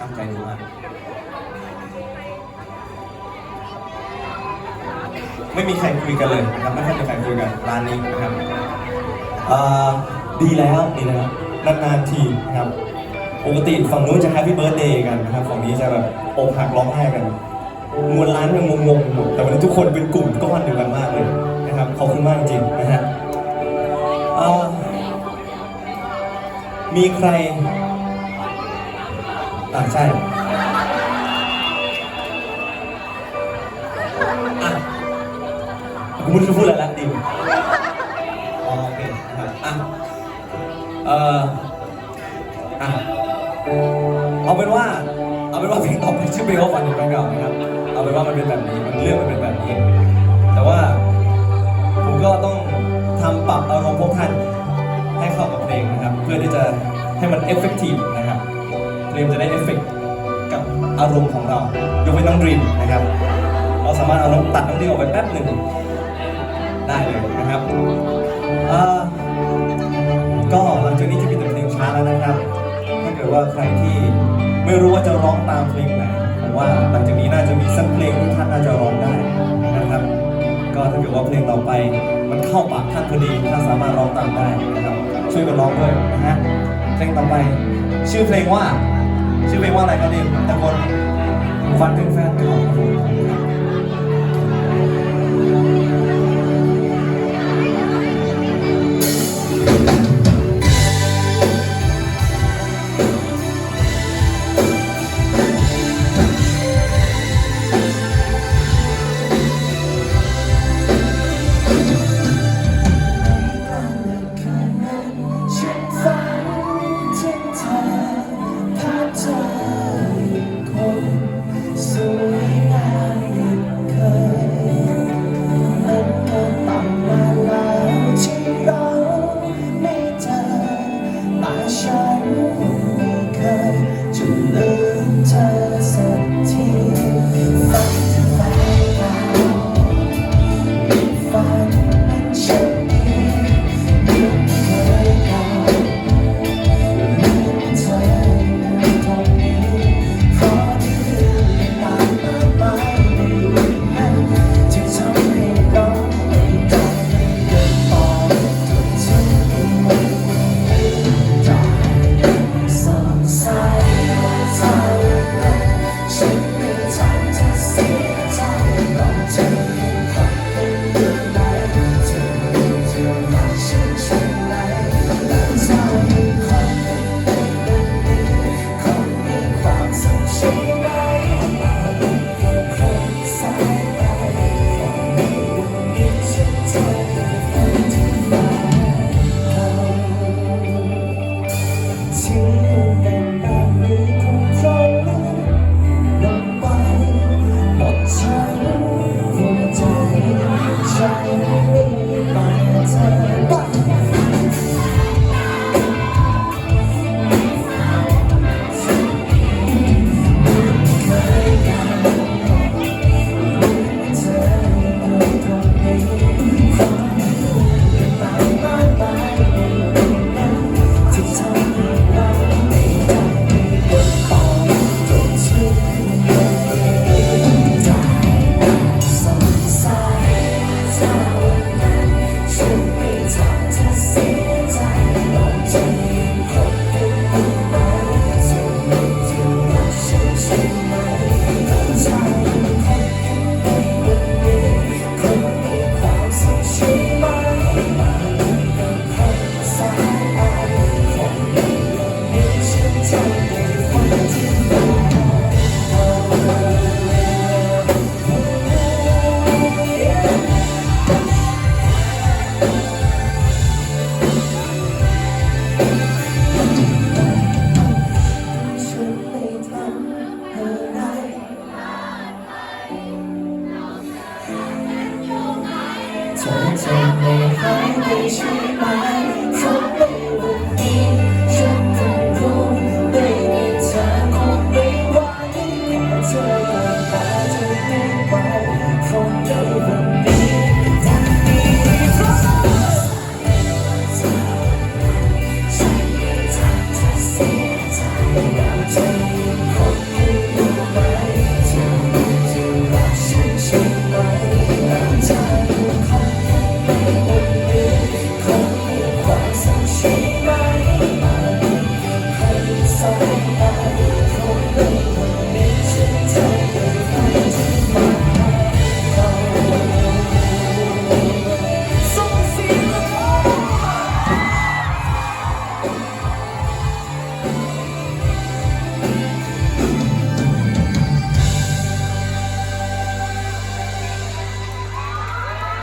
ตั้งใจดูมากไม่มีใครคุยกันเลยนะครับไม่ค่อยมีใครคุยกันร้านนี้นะครับเอ่อดีแล้วดีแล้วนานๆทีนะครับปกติฝั่งนู้นจะแฮปปี้เบิร์ดเดย์กันนะครับฝั่งนี้จะแบบอกหักร้องไห้กันมวลร้านยังงงๆหมดแต่วันนี้ทุกคนเป็นกลุ่มก้อนเดียวกันมากเลยนะครับขอบคุณมากจริงนะฮะมีใคร อ่าใช่อะกูไม่รู้จะพูดอะไรละดิวอ๋อโอเคนะครับอะเอ่ออะเอาเป็นว่า เอาเป็นว่าเพลงต่อไปชื่อเพลงว่าฝันถึงแฟนเก่านะครับ เอาเป็นว่ามันเป็นแบบนี้ มันเรื่องมันเป็นแบบนี้ แต่ว่าผมก็ต้องทำปรับอารมณ์พวกท่านให้เข้ากับเพลงนะครับ เพื่อที่จะให้มันเอฟเฟกตีฟ ลงจะได้เอฟเฟกกับอารมณ์ของเรายกเว้นน้องดรีมนะครับ เราสามารถเอาน้องตัดน้องดรีมออกไปแป๊บหนึ่งได้เลยนะครับก็หลังจากนี้จะมีแต่เพลงช้าแล้วนะครับ ถ้าเกิดว่าใครที่ไม่รู้ว่าจะร้องตามเพลงไหนผมว่าหลังจากนี้น่าจะมีสักเพลงที่ท่านน่าจะร้องได้นะครับ ก็ถ้าเกิดว่าเพลงต่อไปมันเข้าปากท่านพอดีท่านสามารถร้องตามได้นะครับ ช่วยกันร้องด้วยนะฮะเพลงต่อไป ชื่อเพลงว่า ชื่อเพลงว่าอะไรครับดิตะโกนฟันถึงแฟนเก่าครับผม time. Amen. 终究会还会坠败终